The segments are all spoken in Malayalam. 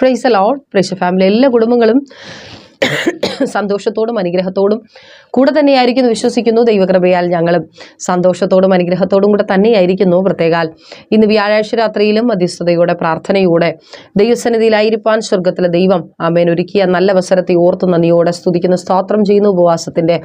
പ്രൈസ് അലോൾ പ്രൈസ് ഫാമിലി എല്ലാ കുടുംബങ്ങളും സന്തോഷത്തോടും അനുഗ്രഹത്തോടും കൂടെ തന്നെയായിരിക്കുന്നു വിശ്വസിക്കുന്നു. ദൈവകൃപയാൽ ഞങ്ങളും സന്തോഷത്തോടും അനുഗ്രഹത്തോടും കൂടെ തന്നെയായിരിക്കുന്നു. പ്രത്യേകാൽ ഇന്ന് വ്യാഴാഴ്ച രാത്രിയിലും മധ്യസ്ഥതയോടെ പ്രാർത്ഥനയോടെ ദൈവസന്നിധിയിലായിരിക്കാൻ സ്വർഗത്തിലെ ദൈവം ആമേൻ ഒരുക്കിയ നല്ല അവസരത്തെ ഓർത്ത് നന്ദിയോടെ സ്തുതിക്കുന്ന. സ്തോത്രം ചെയ്യുന്നു. ഉപവാസത്തിന്റെ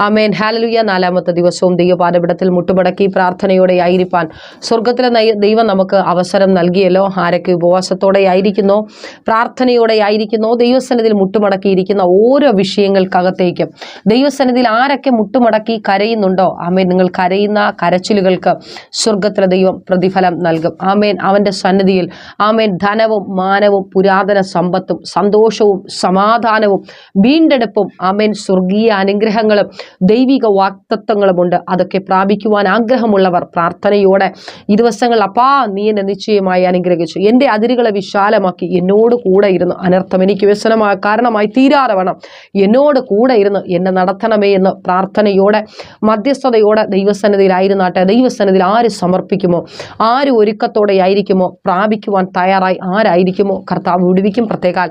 ആമേൻ. ഹാലലുയ നാലാമത്തെ ദിവസവും ദൈവപാദപിടത്തിൽ മുട്ടുമടക്കി പ്രാർത്ഥനയോടെ ആയിരിക്കാൻ സ്വർഗത്തിലെ ദൈവം നമുക്ക് അവസരം നൽകിയല്ലോ. ആരൊക്കെ ഉപവാസത്തോടെ ആയിരിക്കുന്നോ പ്രാർത്ഥനയോടെ ആയിരിക്കുന്നോ ദൈവസന്നിധിയിൽ മുട്ടുമടക്കിയിരിക്കുന്ന ഓരോ വിഷയങ്ങൾക്കകത്തേക്കും. ദൈവസന്നിധിയിൽ ആരൊക്കെ മുട്ടുമടക്കി കരയുന്നുണ്ടോ? ആമേൻ. നിങ്ങൾ കരയുന്ന കരച്ചിലുകൾക്ക് സ്വർഗത്തിലെ ദൈവം പ്രതിഫലം നൽകും. ആമേൻ. അവന്റെ സന്നിധിയിൽ ആമേൻ. ധനവും മാനവും പുരാതന സമ്പത്തും സന്തോഷവും സമാധാനവും വീണ്ടെടുപ്പും ആമേൻ സ്വർഗീയ അനുഗ്രഹങ്ങളും ദൈവിക വാക്തത്വങ്ങളുമുണ്ട് അതൊക്കെ പ്രാപിക്കുവാൻ ആഗ്രഹമുള്ളവർ പ്രാർത്ഥനയോടെ ഈ ദിവസങ്ങൾ അപ്പാ നീ എന്നെ നിശ്ചയമായി അനുഗ്രഹിച്ചു. എന്റെ അതിരുകളെ വിശാലമാക്കി. എന്നോട് കൂടെ ഇരുന്നു അനർത്ഥം എനിക്ക് വ്യസനമായ കാരണമായി തീരാതെ വേണം. എന്നോട് കൂടെ ഇരുന്ന് എന്നെ നടത്തണമേ എന്ന് പ്രാർത്ഥനയോടെ മധ്യസ്ഥതയോടെ ദൈവസന്നിധിയിലായിരുന്നാട്ടെ ദൈവസന്നിധിയിൽ ആര് സമർപ്പിക്കുമോ? ആര് ഒരുക്കത്തോടെ ആയിരിക്കുമോ? പ്രാപിക്കുവാൻ തയ്യാറായി ആരായിരിക്കുമോ? കർത്താവ് വിടുവിക്കും പ്രത്യേകാൽ.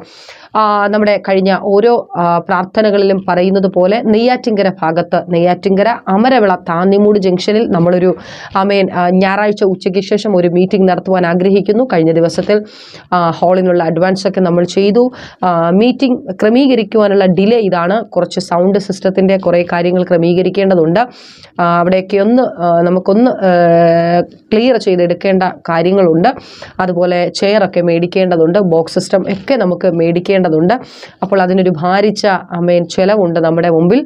നമ്മുടെ കഴിഞ്ഞ ഓരോ പ്രാർത്ഥനകളിലും പറയുന്നത് പോലെ നെയ്യാറ്റിങ്കര ഭാഗത്ത് നെയ്യാറ്റിങ്കര അമരവിള താന്നിമൂട് ജംഗ്ഷനിൽ നമ്മളൊരു അമേൻ ഞായറാഴ്ച ഉച്ചയ്ക്ക് ശേഷം ഒരു മീറ്റിംഗ് നടത്തുവാൻ ആഗ്രഹിക്കുന്നു. കഴിഞ്ഞ ദിവസത്തിൽ ഹാളിനുള്ള അഡ്വാൻസ് ഒക്കെ നമ്മൾ ചെയ്തു. മീറ്റിംഗ് ക്രമീകരിക്കുവാനുള്ള ഡിലേ ഇതാണ്. കുറച്ച് സൗണ്ട് സിസ്റ്റത്തിന്റെ കുറേ കാര്യങ്ങൾ ക്രമീകരിക്കേണ്ടതുണ്ട്. അവിടെയൊക്കെ ഒന്ന് നമുക്കൊന്ന് ക്ലിയർ ചെയ്തെടുക്കേണ്ട കാര്യങ്ങളുണ്ട്. അതുപോലെ ചെയറൊക്കെ മേടിക്കേണ്ടതുണ്ട്. ബോക്സ് സിസ്റ്റം ഒക്കെ നമുക്ക് മേടിക്കേണ്ടതുണ്ട്. അപ്പോൾ അതിനൊരു ഭാരിച്ച അമേൻ ചിലവുണ്ട് നമ്മുടെ മുമ്പിൽ.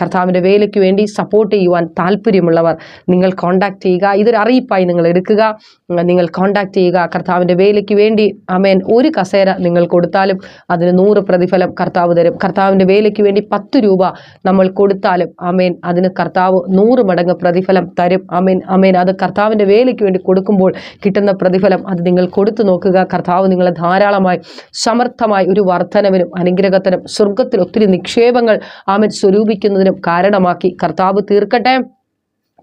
കർത്താവിന്റെ വേലയ്ക്ക് വേണ്ടി സപ്പോർട്ട് ചെയ്യുവാൻ താല്പര്യമുള്ളവർ നിങ്ങൾ കോണ്ടാക്ട് ചെയ്യുക. ഇതൊരു അറിയിപ്പായി നിങ്ങൾ എടുക്കുക. നിങ്ങൾ കോണ്ടാക്ട് ചെയ്യുക. കർത്താവിന്റെ വേലയ്ക്ക് വേണ്ടി അമേൻ ഒരു കസേര നിങ്ങൾ കൊടുത്താലും അതിന് നൂറ് പ്രതിഫലം കർത്താവ് തരും. കർത്താവിന്റെ വേലയ്ക്ക് വേണ്ടി പത്ത് രൂപ നമ്മൾ കൊടുത്താലും അമേൻ അതിന് കർത്താവ് നൂറ് മടങ്ങ് പ്രതിഫലം തരും. അമേൻ അമേൻ അത് കർത്താവിന്റെ വേലയ്ക്ക് വേണ്ടി കൊടുക്കുമ്പോൾ കിട്ടുന്ന പ്രതിഫലം അത് നിങ്ങൾ കൊടുത്തു നോക്കുക. കർത്താവ് നിങ്ങളെ ധാരാളമായി സമർത്ഥമായി ഒരു വർധനവിനും അനുഗ്രഹത്തിനും സ്വർഗത്തിൽ ഒത്തിരി നിക്ഷേപങ്ങൾ ആമൻ സ്വരൂപിക്കുന്നതിനും കാരണമാക്കി കർത്താവ് തീർക്കട്ടെ.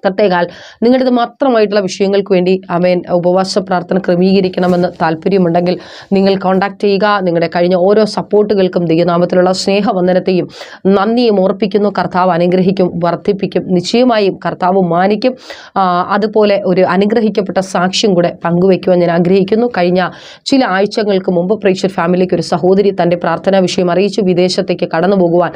പ്രത്യേകാൽ നിങ്ങളുടേത് മാത്രമായിട്ടുള്ള വിഷയങ്ങൾക്ക് വേണ്ടി അമേൻ ഉപവാസ പ്രാർത്ഥന ക്രമീകരിക്കണമെന്ന് താല്പര്യമുണ്ടെങ്കിൽ നിങ്ങൾ കോൺടാക്ട് ചെയ്യുക. നിങ്ങളുടെ കഴിഞ്ഞ ഓരോ സപ്പോർട്ടുകൾക്കും ദൈവനാമത്തിലുള്ള സ്നേഹവന്ദനത്തെയും നന്ദിയും ഓർപ്പിക്കുന്നു കർത്താവ് അനുഗ്രഹിക്കും വർദ്ധിപ്പിക്കും നിശ്ചയമായും കർത്താവ് മാനിക്കും. അതുപോലെ ഒരു അനുഗ്രഹിക്കപ്പെട്ട സാക്ഷ്യം കൂടെ പങ്കുവയ്ക്കുവാൻ ഞാൻ ആഗ്രഹിക്കുന്നു. കഴിഞ്ഞ ചില ആഴ്ചകൾക്ക് മുമ്പ് പ്രേക്ഷർ ഫാമിലിക്ക് ഒരു സഹോദരി തന്റെ പ്രാർത്ഥനാ വിഷയം അറിയിച്ചു. വിദേശത്തേക്ക് കടന്നു പോകുവാൻ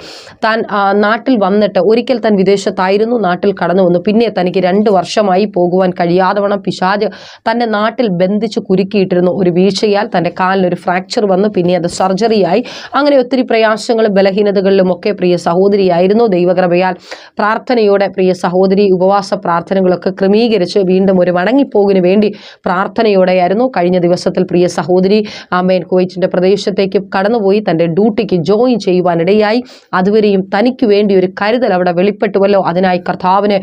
താൻ നാട്ടിൽ വന്നിട്ട് ഒരിക്കൽ താൻ വിദേശത്തായിരുന്നു. നാട്ടിൽ കടന്നു വന്നു പിന്നെ തനിക്ക് രണ്ട് വർഷമായി പോകുവാൻ കഴിയാതെ വണ്ണം പിശാജ് തന്റെ നാട്ടിൽ ബന്ധിച്ച് കുരുക്കിയിട്ടിരുന്നു. ഒരു വീഴ്ചയാൽ തന്റെ കാലിനൊരു ഫ്രാക്ചർ വന്നു. പിന്നെ അത് സർജറിയായി അങ്ങനെ ഒത്തിരി പ്രയാസങ്ങളും ബലഹീനതകളിലും ഒക്കെ പ്രിയ സഹോദരിയായിരുന്നു. ദൈവകൃപയാൽ പ്രാർത്ഥനയോടെ പ്രിയ സഹോദരി ഉപവാസ പ്രാർത്ഥനകളൊക്കെ ക്രമീകരിച്ച് വീണ്ടും ഒരു മടങ്ങിപ്പോകിന് വേണ്ടി പ്രാർത്ഥനയോടെയായിരുന്നു കഴിഞ്ഞ ദിവസത്തിൽ പ്രിയ സഹോദരി ആമേൻ കുവൈറ്റിന്റെ പ്രദേശത്തേക്ക് കടന്നുപോയി. തന്റെ ഡ്യൂട്ടിക്ക് ജോയിൻ ചെയ്യുവാനിടയായി. അതുവരെയും തനിക്ക് വേണ്ടി ഒരു കരുതൽ അവിടെ വെളിപ്പെട്ടുവല്ലോ. അതിനായി കർത്താവിന് കർത്താവിനെ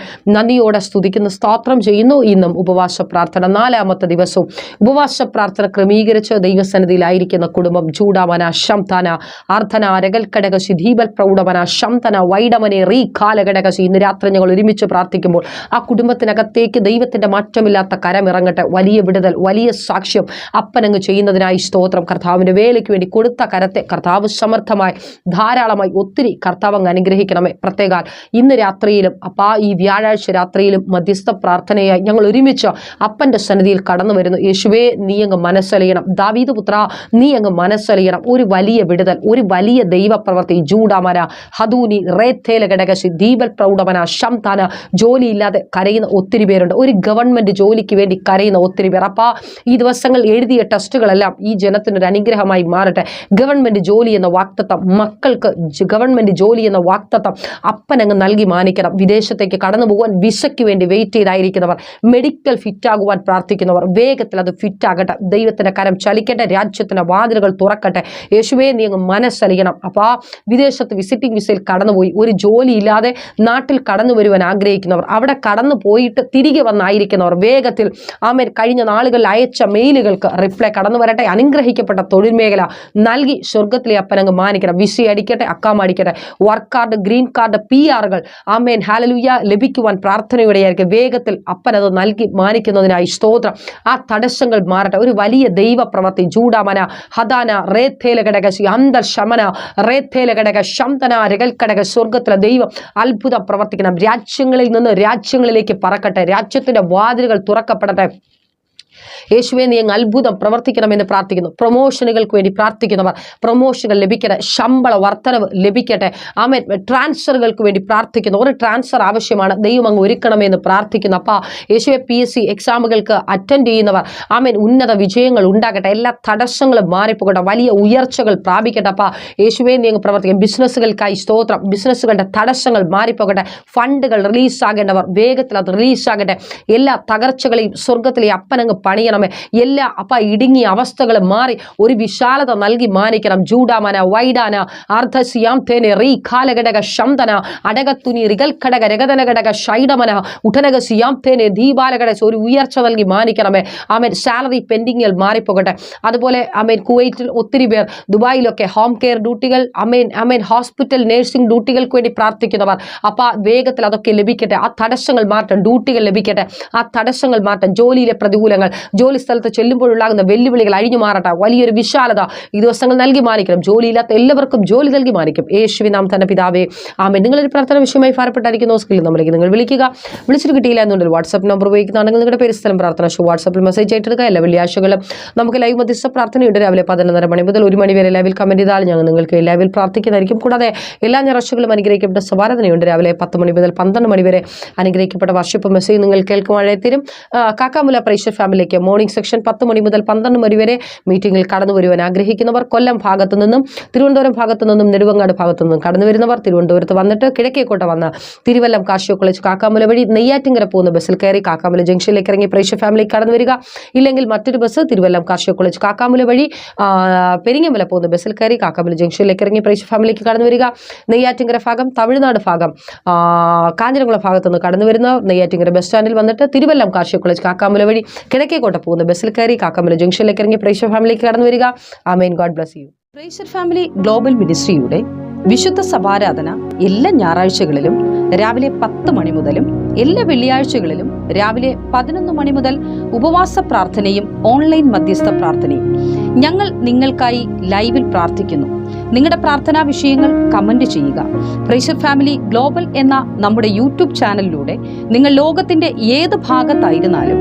നന്ദിയോടെ സ്തുതിക്കുന്നു. സ്തോത്രം ചെയ്യുന്നു. ഇന്നും ഉപവാസ പ്രാർത്ഥന. നാലാമത്തെ ദിവസവും ഉപവാസ പ്രാർത്ഥന ക്രമീകരിച്ച് ദൈവസന്നിധിയിലായിരിക്കുന്ന കുടുംബം ചൂടാമന ശംതന അർദ്ധന രകൽക്കടകശി ദീപൽ പ്രൗഢമന ശംതന വൈഡമനെ റീ കാലഘടകശി ഇന്ന് രാത്രി ഞങ്ങൾ ഒരുമിച്ച് പ്രാർത്ഥിക്കുമ്പോൾ ആ കുടുംബത്തിനകത്തേക്ക് ദൈവത്തിന്റെ മാറ്റമില്ലാത്ത കരമിറങ്ങട്ടെ വലിയ വിടുതൽ വലിയ സാക്ഷ്യം അപ്പനങ്ങ് ചെയ്യുന്നതിനായി സ്തോത്രം. കർത്താവിന്റെ വേലയ്ക്ക് വേണ്ടി കൊടുത്ത കരത്തെ കർത്താവ് സമർത്ഥമായി ധാരാളമായി ഒത്തിരി കർത്താവ് അങ്ങ് അനുഗ്രഹിക്കണമേ. പ്രത്യേകാൽ ഇന്ന് രാത്രിയിലും അപ്പാ ഈ വ്യാഴാഴ്ച രാത്രിയിലും മധ്യസ്ഥ പ്രാർത്ഥനയായി ഞങ്ങൾ ഒരുമിച്ച് അപ്പന്റെ സന്നിധിയിൽ കടന്നു വരുന്നു. യേശുവേ നീ അങ്ങ് മനസ്സലിയണം. ദാവീദ് പുത്ര നീ അങ്ങ് മനസ്സലിയണം. ഒരു വലിയ വിടുതൽ ഒരു വലിയ ദൈവപ്രവർത്തി ജൂഡാമന ഹദൂനി റേത്തേല ഘടകശി ദീപൽ പ്രൗഢമന ശംതാന ജോലിയില്ലാതെ കരയുന്ന ഒത്തിരി പേരുണ്ട്. ഒരു ഗവൺമെന്റ് ജോലിക്ക് വേണ്ടി കരയുന്ന ഒത്തിരി പേർ. അപ്പാ ഈ ദിവസങ്ങൾ എഴുതിയ ടെസ്റ്റുകളെല്ലാം ഈ ജനത്തിനൊരു അനുഗ്രഹമായി മാറട്ടെ. ഗവൺമെന്റ് ജോലി എന്ന വാക്തത്വം മക്കൾക്ക് ഗവൺമെന്റ് ജോലി എന്ന വാക്തത്വം അപ്പനങ്ങ് നൽകി മാനിക്കണം. വിദേശത്തേക്ക് കടന്നു പോകുവാൻ വിസയ്ക്ക് വേണ്ടി വെയിറ്റ് ചെയ്തായിരിക്കുന്നവർ മെഡിക്കൽ ഫിറ്റ് ആകുവാൻ പ്രാർത്ഥിക്കുന്നവർ വേഗത്തിൽ അത് ഫിറ്റ് ആകട്ടെ. ദൈവത്തിന്റെ കരം ചലിക്കട്ടെ. രാജ്യത്തിന്റെ വാതിലുകൾ തുറക്കട്ടെ. യേശുവേ നീ അങ്ങ് മനസ്സലിയണം. അപ്പോൾ വിദേശത്ത് വിസിറ്റിംഗ് വിസയിൽ കടന്നുപോയി. ഒരു ജോലി ഇല്ലാതെ നാട്ടിൽ കടന്നു വരുവാൻ ആഗ്രഹിക്കുന്നവർ അവിടെ കടന്നു പോയിട്ട് തിരികെ വന്നായിരിക്കുന്നവർ വേഗത്തിൽ ആമേൻ. കഴിഞ്ഞ നാളുകളിൽ അയച്ച മെയിലുകൾക്ക് റിപ്ലൈ കടന്നു വരട്ടെ. അനുഗ്രഹിക്കപ്പെട്ട തൊഴിൽ മേഖല നൽകി സ്വർഗത്തിലെ അപ്പനങ്ങ് മാനിക്കണം. വിസ അടിക്കട്ടെ അക്കാമടിക്കട്ടെ work card green card P ആറുകൾ ആമേൻ. ഹാലലുയ ലഭിക്കുവാൻ പ്രാർത്ഥന പ്രാർത്ഥനയുടെ ആയിരിക്കും വേഗത്തിൽ അപ്പൻ അത് നൽകി മാനിക്കുന്നതിനായി സ്തോത്രം. ആ തടസ്സങ്ങൾ മാറട്ടെ. ഒരു വലിയ ദൈവപ്രവർത്തി ജൂഡാമന ഹദാന റേത്തേല ഘടക അന്തർശമന റേത്തേല ഘടക ശന്തന രകൽ ഘടക സ്വർഗത്തിലെ ദൈവം അത്ഭുതം പ്രവർത്തിക്കണം. രാജ്യങ്ങളിൽ നിന്ന് രാജ്യങ്ങളിലേക്ക് പറക്കട്ടെ. രാജ്യത്തിന്റെ വാതിലുകൾ തുറക്കപ്പെടട്ടെ. യേശുവെ നീ അങ്ങ് അത്ഭുതം പ്രവർത്തിക്കണമെന്ന് പ്രാർത്ഥിക്കുന്നു. പ്രൊമോഷനുകൾക്ക് വേണ്ടി പ്രാർത്ഥിക്കുന്നവർ പ്രൊമോഷനുകൾ ലഭിക്കട്ടെ ശമ്പള വർധനവ് ലഭിക്കട്ടെ. ആമേ ട്രാൻസ്ഫറുകൾക്ക് വേണ്ടി പ്രാർത്ഥിക്കുന്നു. ഒരു ട്രാൻസ്ഫർ ആവശ്യമാണ്. ദൈവം അങ്ങ് ഒരുക്കണമെന്ന് പ്രാർത്ഥിക്കുന്നു. അപ്പാ യേശുവെ പി എസ് സി എക്സാമുകൾക്ക് അറ്റൻഡ് ചെയ്യുന്നവർ ആമേൻ ഉന്നത വിജയങ്ങൾ ഉണ്ടാകട്ടെ. എല്ലാ തടസ്സങ്ങളും മാറിപ്പോകട്ടെ. വലിയ ഉയർച്ചകൾ പ്രാപിക്കട്ടെ. അപ്പാ യേശുവെ നീ അങ്ങ് പ്രവർത്തിക്കും. ബിസിനസ്സുകൾക്കായി സ്തോത്രം. ബിസിനസ്സുകളുടെ തടസ്സങ്ങൾ മാറിപ്പോകട്ടെ. ഫണ്ടുകൾ റിലീസ് റിലീസാകേണ്ടവർ വേഗത്തിൽ അത് റിലീസ് ആകട്ടെ എല്ലാ തകർച്ചകളെയും സ്വർഗത്തിലെ അപ്പനങ്ങ് പണിയണമേ എല്ലാ അപ്പ ഇടുങ്ങിയ അവസ്ഥകൾ മാറി ഒരു വിശാലത നൽകി മാനിക്കണം. ജൂഡാമന വൈഡാന അർദ്ധസിയാം തേനെ റീ കാലഘടക ശന്തന അടകത്തുനി റികൽഘടക രഗതനഘടക ഷൈഡമന ഉടനക സിയാം തേനെ ഒരു ഉയർച്ച നൽകി മാനിക്കണമേ. ആമേൻ സാലറി പെൻഡിങ്ങിൽ മാറിപ്പോകട്ടെ. അതുപോലെ അമേൻ കുവൈറ്റിൽ ഒത്തിരി പേർ ദുബായിലൊക്കെ ഹോം കെയർ ഡ്യൂട്ടികൾ അമേൻ അമേൻ ഹോസ്പിറ്റൽ നഴ്സിംഗ് ഡ്യൂട്ടികൾക്ക് വേണ്ടി പ്രാർത്ഥിക്കുന്നവർ. അപ്പ വേഗത്തിൽ അതൊക്കെ ലഭിക്കട്ടെ. ആ തടസ്സങ്ങൾ മാറ്റം ഡ്യൂട്ടികൾ ലഭിക്കട്ടെ. ആ തടസ്സങ്ങൾ മാറ്റം ജോലിയിലെ പ്രതികൂലങ്ങൾ ജോലി സ്ഥലത്ത് ചെല്ലുമ്പോഴുണ്ടാകുന്ന വെല്ലുവിളികൾ അഴിഞ്ഞു മാറട്ടെ. വലിയൊരു വിശാലത ഈ ദിവസങ്ങൾ നൽകി മാനിക്കണം. ജോലിയില്ലാത്ത എല്ലാവർക്കും ജോലി നൽകി മാനിക്കും. യേശുവി നാം തന്നെ പിതാവേ ആമേ നിങ്ങളൊരു പ്രാർത്ഥന വിഷയമായി ഭാരപ്പെട്ടായിരിക്കുന്ന. സ്കില്ല് നമ്മളിലേക്ക് നിങ്ങൾ വിളിക്കുക. വിളിച്ചിട്ട് കിട്ടിയില്ല എന്നുണ്ടെങ്കിൽ വാട്സ്ആപ്പ് നമ്പർ ഉപയോഗിക്കുന്നതാണെങ്കിൽ നിങ്ങളുടെ പേര് സ്ഥലം പ്രാർത്ഥന ഷോ വാട്സ്ആപ്പിൽ മെസ്സേജ് ആയിട്ടെടുക്കുക എല്ലാ വെള്ളിയാഴ്ചകളും നമുക്ക് ലൈവ് മധ്യസ്ഥ പ്രാർത്ഥനയുണ്ട്. രാവിലെ പതിനൊന്നര മണി മുതൽ ഒരു മണി വരെ ലൈവിൽ കമന്റ് ചെയ്താൽ ഞങ്ങൾ നിങ്ങൾക്ക് ലൈവിൽ പ്രാർത്ഥിക്കുന്നതായിരിക്കും. കൂടാതെ എല്ലാ ഞായറാഴ്ചകളും അനുഗ്രഹിക്കപ്പെട്ട സവാരതനയുണ്ട് രാവിലെ പത്ത് മണി മുതൽ പന്ത്രണ്ട് മണി വരെ അനുഗ്രഹിക്കപ്പെട്ട വർഷിപ്പ് മെസ്സേജ് നിങ്ങൾ കേൾക്കുവാനായി തരും. കാക്കാമുല കാക്കാമുല പ്രൈഷർ ഫാമിലിക്ക് മോർണിംഗ് സെക്ഷൻ പത്ത് മണി മുതൽ പന്ത്രണ്ട് മണി വരെ മീറ്റിംഗിൽ കടന്നു വരുവാൻ ആഗ്രഹിക്കുന്നവർ കൊല്ലം ഭാഗത്തു നിന്നും തിരുവനന്തപുരം ഭാഗത്തു നിന്നും നെടുവങ്ങാട് ഭാഗത്തു നിന്നും കടന്നു വരുന്നവർ തിരുവനന്തപുരത്ത് വന്നിട്ട് കിഴക്കേക്കോട്ട വന്ന് തിരുവല്ലം കാശിയോ കോളേജ് കാക്കാമല വഴി നെയ്യാറ്റിങ്കര പോകുന്ന ബസ്സിൽ കയറി കാക്കാമല ജംഗ്ഷനിലേക്ക് ഇറങ്ങി പ്രേക്ഷ ഫാമിലി കടന്നു വരിക. ഇല്ലെങ്കിൽ മറ്റൊരു ബസ് തിരുവല്ലം കാർഷിക കോളേജ് കാക്കാമല വഴി പെരിങ്ങമല പോകുന്ന ബസ്സിൽ കയറി കാക്കാമല ജംഗ്ഷനിലേക്ക് ഇറങ്ങി പ്രേക്ഷ ഫാമിലിക്ക് കടന്നു വരിക. നെയ്യാറ്റിങ്കര ഭാഗം തമിഴ്നാട് ഭാഗം കാഞ്ഞിരംകുളം ഭാഗത്തു നിന്ന് കടന്നു വരുന്ന നെയ്യാറ്റിങ്കര ബസ് സ്റ്റാൻഡിൽ വന്നിട്ട് തിരുവല്ലം കാർഷിക കോളേജ് കാക്കാമല വഴി കിഴക്കേക്കോട്ട പോകുന്ന. ബസ്സിൽ കയറി കാക്കമല ജംഗ്ഷനിലേക്ക് ഇറങ്ങി പ്രേഷർ ഫാമിലിക്ക് കടന്നു വരിക. ആമേൻ. God bless you. പ്രേഷർ family global മിനിസ്ട്രിയുടെ വിശുദ്ധ സഭാരാധന എല്ലാ ഞായറാഴ്ചകളിലും രാവിലെ പത്ത് മണി മുതലും എല്ലാ വെള്ളിയാഴ്ചകളിലും രാവിലെ പതിനൊന്ന് മണി മുതൽ ഉപവാസ പ്രാർത്ഥനയും ഓൺലൈൻ മധ്യസ്ഥ പ്രാർത്ഥനയും. ഞങ്ങൾ നിങ്ങൾക്കായി ലൈവിൽ പ്രാർത്ഥിക്കുന്നു. നിങ്ങളുടെ പ്രാർത്ഥനാ വിഷയങ്ങൾ കമന്റ് ചെയ്യുക. പ്രേഷർ ഫാമിലി ഗ്ലോബൽ എന്ന നമ്മുടെ യൂട്യൂബ് ചാനലിലൂടെ നിങ്ങൾ ലോകത്തിന്റെ ഏത് ഭാഗത്തായിരുന്നാലും